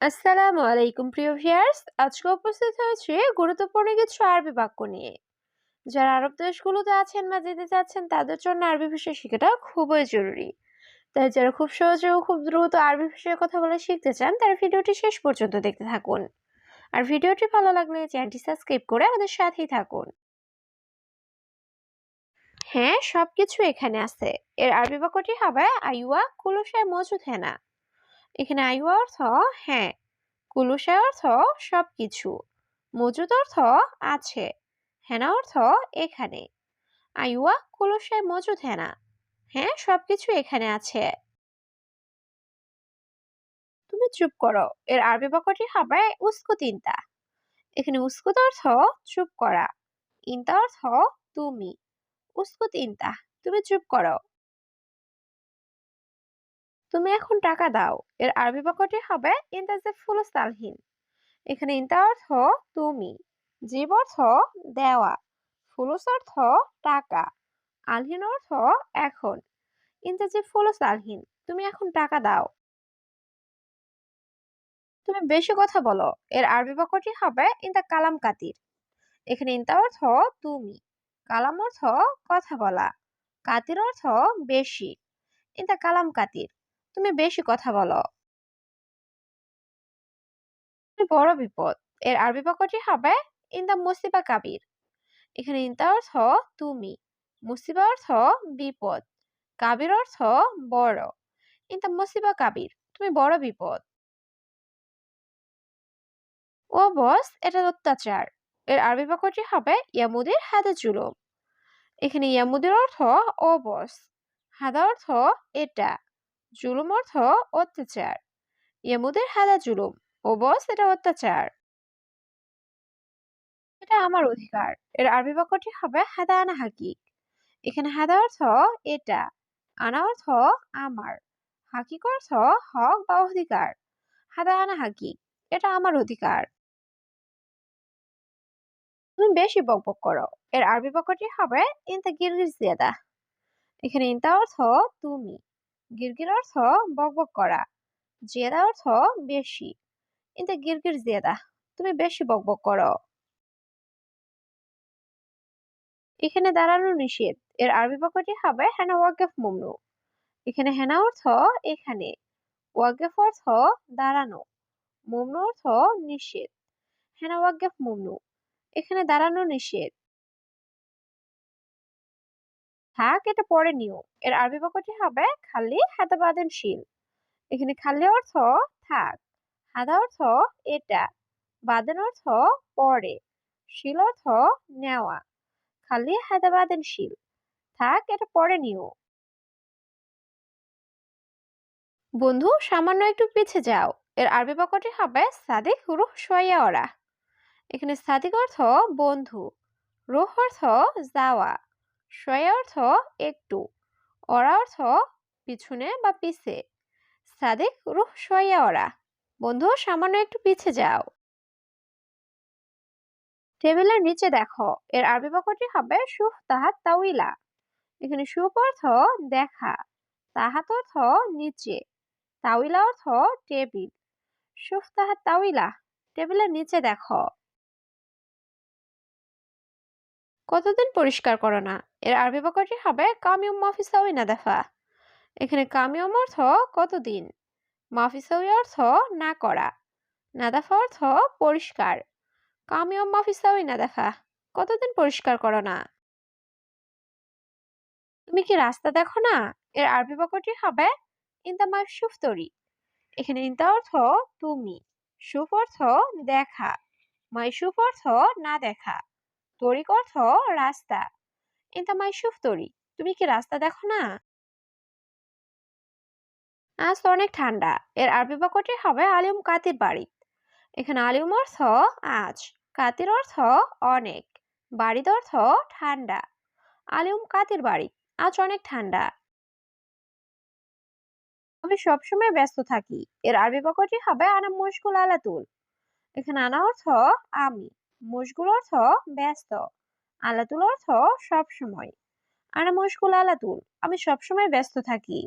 আসসালামু আলাইকুম, প্রিয় ভিউয়ার্স। আজকে উপস্থিত হয়েছে গুরুত্বপূর্ণ কিছু আরবি বাক্য নিয়ে। যারা আরব দেশগুলোতে আছেন বা যেতে চাচ্ছেন, তাদের জন্য আরবি ভাষা শেখাটা খুবই জরুরি। তাই যারা খুব সহজে ও খুব দ্রুত আরবি ভাষায় কথা বলে শিখতে চান, তারা ভিডিওটি শেষ পর্যন্ত দেখতে থাকুন। আর ভিডিওটি ভালো লাগলে চ্যানেলটি সাবস্ক্রাইব করে আমাদের সাথেই থাকুন। হ্যাঁ সবকিছু এখানে আছে। এর আরবি বাক্যটি হবে আইওয়া কুলুসায় মজুদ হেনা। এখানে আইওয়া অর্থ হ্যাঁ কুলুসায় অর্থ সবকিছু, মজুদ অর্থ আছে, হেনা অর্থ এখানে। আইওয়া কুলুসায় মজুদ হেনা হ্যাঁ সবকিছু এখানে আছে। তুমি চুপ করো, এর আরবি বাক্যটি হবে উস্কুত ইন্তা এখানে উস্কুত অর্থ চুপ করা, ইন্তা অর্থ তুমি উস্কুত ইন্তা তুমি চুপ করো। তুমি এখন টাকা দাও। এর আরবি বাক্যটি হবে, ইন্তাজে ফুলুস তালহিন এখানে ইন্তা অর্থ তুমি, জীব অর্থ দেওয়া, ফুলুস অর্থ টাকা, আলহিন অর্থ এখন। ইন্তাজে ফুলুস আলহিন তুমি এখন টাকা দাও। তুমি বেশি কথা বলো। এর আরবি বাক্যটি হবে, ইন্তা কালাম কাতির। এখানে ইন্তা অর্থ তুমি, কালাম অর্থ কথা বলা, কাতির অর্থ বেশি। ইন্তা কালাম কাতির। তুমি বেশি কথা বলো। বড় বিপদ। এর আরবি বাক্যটি হবে ইন্দা মুসিবা কাবির। এখানে ইন্তা অর্থ তুমি। মুসিবা অর্থ বিপদ। কাবির অর্থ বড়। ইন্দা মুসিবা কাবির। তুমি বড় বিপদ। ও বস, এটা অত্যাচার। এর আরবি বাক্যটি হবে, ইয়ামুদের হাদা জুলুম। এখানে ইয়ামুদের অর্থ ও বস। হাদা অর্থ এটা। জুলুম অর্থ অত্যাচার। ইয়ামুদের হাদা জুলুম। ও বস, এটা অত্যাচার। এটা আমার অধিকার। এর আরবি বাক্যটি হবে হাদা আনা হাকিক। এখানে হাদা অর্থ এটা, আনা অর্থ আমার। হাকিক অর্থ হক বা অধিকার। হাদা আনা হাকিক, এটা আমার অধিকার। তুমি বেশি বকবক করো। এর আরবি বাক্যটি হবে ইনতা গিরগির জিয়াদা। এখানে ইনতা অর্থ তুমি। গিরগির অর্থ বকবক করা জিয়াদা অর্থ বেশি। ইনতা গিরগির জিয়াদা তুমি বেশি বকবক করো। এখানে দাঁড়ানো নিষেধ, এর আরবি বাক্যটি হবে হেনা ওয়াকেফ মুমনু। এখানে হেনা অর্থ এখানে, ওয়াকেফ অর্থ দাঁড়ানো, মুমনু অর্থ নিষেধ। হেনা ওয়াকেফ মুমনু, এখানে দাঁড়ানো নিষেধ। থাক, এটা পরে নিও। এর আরবি বাক্যটি হবে, খালি হাদা বাদেন শিল। এখানে খালি অর্থ থাক। হাদা অর্থ এটা। বাদেন অর্থ পরে। শিল অর্থ নেওয়া। খালি হাদা বাদেন শিল। থাক, এটা পরে নিও। বন্ধু, সামান্য একটু পিছে যাও। এর আরবি বাক্যটি হবে, সাদিক রুহ সোয়া ওরা। এখানে সাদিক অর্থ বন্ধু। রুহ অর্থ যাওয়া। অর্থ একটু, অরা অর্থ পিছনে বা পিছে। সাদিক রুহ সোয়া ওরা বন্ধু, সামান্য একটু পিছে যাও। টেবিলের নিচে দেখো, এর আরবি বাক্যটি হবে সুফ তাহাত তাউইলা এখানে সুফ অর্থ দেখা, তাহাত অর্থ নিচে তাউইলা অর্থ টেবিল। সুফ তাহাত তাউইলা টেবিলের নিচে দেখো। কতদিন পরিষ্কার করো না? এর আরবি বাক্যটি হবে কামিউম মাফিসাউই নাদাফা। এখানে কামিউম অর্থ কতদিন? মাফিসাউই অর্থ না করা। নাদাফা অর্থ পরিষ্কার। কামিউম মাফিসাউই না দেখা কতদিন পরিষ্কার করো না? তুমি কি রাস্তা দেখো না? এর আরবি বাক্যটি হবে ইনতা মাই সুফতরি। এখানে ইনতা অর্থ তুমি। সুফ অর্থ দেখা। মাই সুফ অর্থ না দেখা। তরিক অর্থ রাস্তা। ইনতা মাই সুফ তরি তুমি কি রাস্তা দেখো না? আজ তো অনেক ঠান্ডা। এর আরবি বাক্যটি হবে আলিম কাতির বাড়ি। এখানে আলিম অর্থ আজ, কাতির অর্থ অনেক, বাড়ির অর্থ ঠান্ডা। আলিম কাতির বাড়ি, আজ অনেক ঠান্ডা। আমি সবসময় ব্যস্ত থাকি। এর আরবি বাক্যটি হবে আনা মুশকুল আলাতুল। এখানে আনা অর্থ আমি। মুশগুল অর্থ ব্যস্ত, আলাতুল অর্থ সব সময় আনা মুশকুল আলাতুল, আমি সবসময় ব্যস্ত থাকি।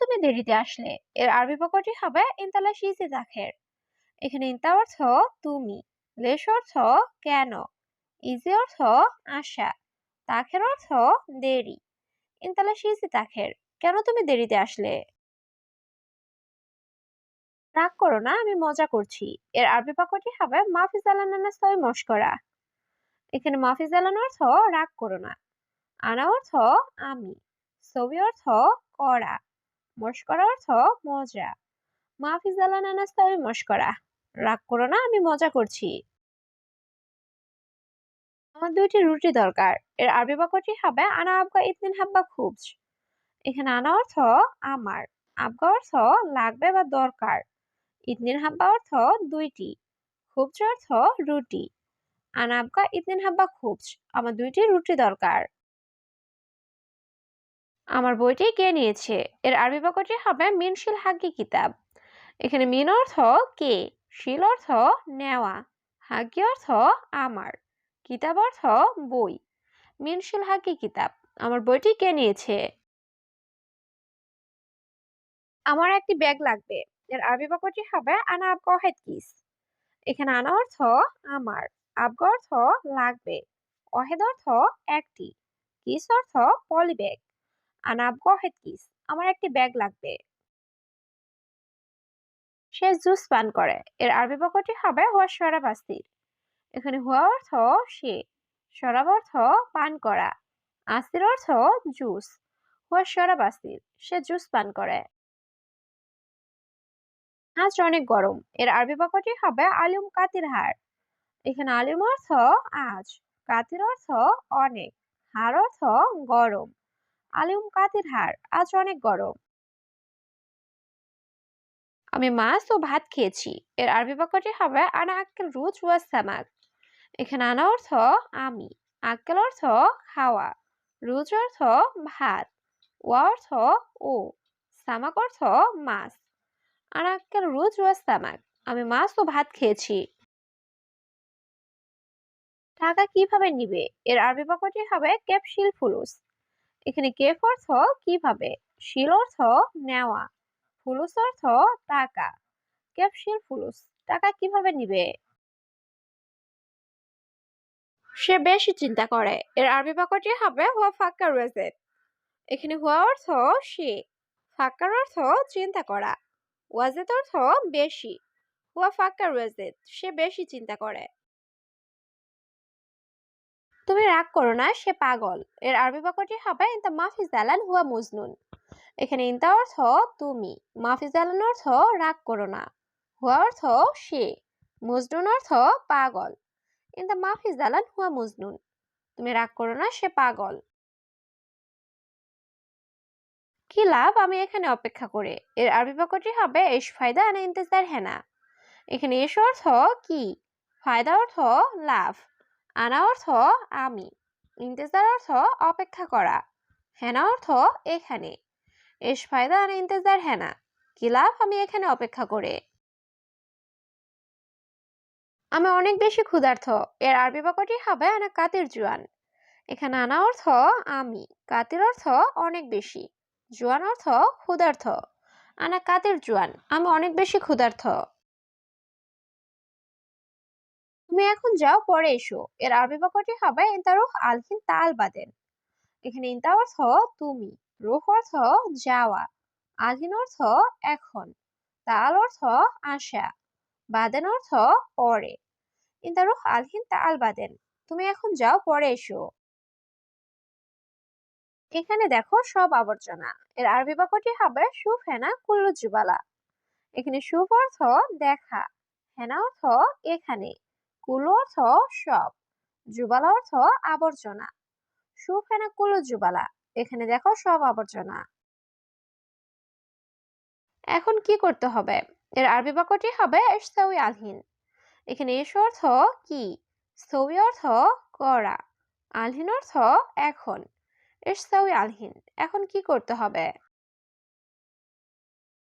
তুমি দেরিতে আসলে, এর আরবি বাক্যটি হবে ইনতালা শিজি তাখের এখানে ইনতা অর্থ তুমি, লেশ অর্থ কেন, ইজি অর্থ আশা, তাখের অর্থ দেরি। ইনতালা শিজি তাখের কেন তুমি দেরিতে আসলে? রাগ করো না, আমি মজা করছি। এর আরবি বাক্যটি হবে মাফিজ আলানা সই মস্করা। এখানে মাফিজ আলান অর্থ রাগ করো না, আনা অর্থ আমি, ছবি অর্থ করা, মস্করা অর্থ মজা মাফিজ আলানা সই মস্করা, রাগ করো না, আমি মজা করছি। আমার দুইটি রুটি দরকার, এর আরবি বাক্যটি হবে আনা আবগা ইতনিন হাব্বা খুবজ। এখানে আনা অর্থ আমার, আবগা অর্থ লাগবে বা দরকার। ইতনিন হাব্বা অর্থ দুইটি, খুবজ অর্থ রুটি। আনাবকা ইতনিন হাব্বা খুবজ, আমার দুইটি রুটি দরকার। আমার বইটি কে নিয়েছে? এর আরবি বাক্যটি হবে মিনশিল হাগি কিতাব। এখানে মিন অর্থ কে, শিল অর্থ নেওয়া হাগি অর্থ আমার, কিতাব অর্থ বই। মিনশিল হাগি কিতাব, আমার বইটি কে নিয়েছে? আমার একটি ব্যাগ লাগবে। এর আরবি বাক্যটি হবে আনা আবগা ওয়াহেদ এখানে আনা অর্থ আমার আবগা অর্থ লাগবে ওয়াহেদ অর্থ একটি, কিস অর্থ পলি ব্যাগ আনা আবগা ওয়াহেদ আমার একটি ব্যাগ লাগবে। সে জুস পান করে, এর আরবি বাক্যটি হবে হুয়া শরাব আসির এখানে হুয়া অর্থ সে, শরাব অর্থ পান করা আসির অর্থ জুস। হুয়া শরাব আসির সে জুস পান করে। আজ অনেক গরম। এর আরবি বাক্যটি হবে আলিম কাতির হার। এখানে আলিম অর্থ আজ, কাতির অর্থ অনেক, হার অর্থ গরম। আলিম কাতির হার, আজ অনেক গরম। আমি মাছ ও ভাত খেয়েছি। এর আরবি বাক্যটি হবে আনা আক্কেল রুজ ওয়া সামাক। এখানে আনা অর্থ আমি, আক্কেল অর্থ খাওয়া, রুজ অর্থ ভাত, ওয়া অর্থ ও, সামাক অর্থ মাছ। আনা আক্কেল রুজ ওয়া সামাক আমি মাছ ও ভাত খেয়েছি। টাকা কীভাবে নিবে? এর আরবি বাক্যটি হবে ক্যাপশিল ফুলুস। এখানে কেফ অর্থ কীভাবে? শিল অর্থ নেওয়া। ফুলুস অর্থ টাকা। ক্যাপশিল ফুলুস, টাকা কীভাবে নিবে? সে বেশি চিন্তা করে। এর আরবি বাক্যটি হবে হুয়া ফাক্কা রয়েছে এখানে হুয়া অর্থ সে। ফাক্কার অর্থ চিন্তা করা। ওয়াজেদ অর্থ বেশি। হুয়া ফাক্কা ওয়াজেদ সে বেশি চিন্তা করে। তুমি রাগ করো না, সে পাগল। এর আরবি বাক্যটি হবে ইনতা মাফিজ আলান হুয়া মজনুন এখানে ইনতা অর্থ তুমি। মাফিজ আলান অর্থ রাগ করো না। হুয়া অর্থ সে। মজনুন অর্থ পাগল। ইনতা মাফিজ আলান হুয়া মজনুন তুমি রাগ করো না, সে পাগল। কি লাভ আমি এখানে অপেক্ষা করে? এর আরবি বাক্যটি হবে এস ফায়দা আনা ইন্তেজার হেনা। এখানে এস অর্থ কি? ফায়দা অর্থ লাভ, আনা অর্থ আমি। ইন্তেজার অর্থ অপেক্ষা করা, হেনা অর্থ এখানে। এস ফায়দা আনা ইন্তেজার হেনা, কি লাভ আমি এখানে অপেক্ষা করে? আমি অনেক বেশি ক্ষুধার্থ। এর আরবি বাক্যটি হবে, আনা কাতির জুয়ান। এখানে আনা অর্থ আমি, কাতির অর্থ অনেক বেশি। জুয়ান অর্থ ক্ষুধার্থ। আনা কাতির জুয়ান? আমি অনেক বেশি ক্ষুধার্থ। তুমি এখন যাও, পরে এসো। এর আরবি বাক্যটি হবে ইন্তারুহ আলহিন তাল বাদেন। এখানে ইন্তা অর্থ তুমি, রুহ অর্থ যাওয়া, আলহিন অর্থ এখন, তাল অর্থ আশা বাদেন অর্থ পরে। ইন্তারুহ আলহিন তাল বাদেন। তুমি এখন যাও, পরে এসো। এখানে দেখো সব আবর্জনা। এর আরবি বাক্যটি হবে সুফ হেনা কুল্লু, জুবালা। এখানে সুফ অর্থ দেখা হেনা অর্থ এখানে কুলো অর্থ সব, জুবালা অর্থ আবর্জনা। সুফেনা কুলো জুবালা, এখানে দেখো সব আবর্জনা। এখন কি করতে হবে? এর আরবি বাক্যটি হবে ইস্তাউই আলহিন। এখানে এস অর্থ কি? সৌই অর্থ করা। আলহিন অর্থ এখন। ইস্তাউই আলহিন এখন কি করতে হবে?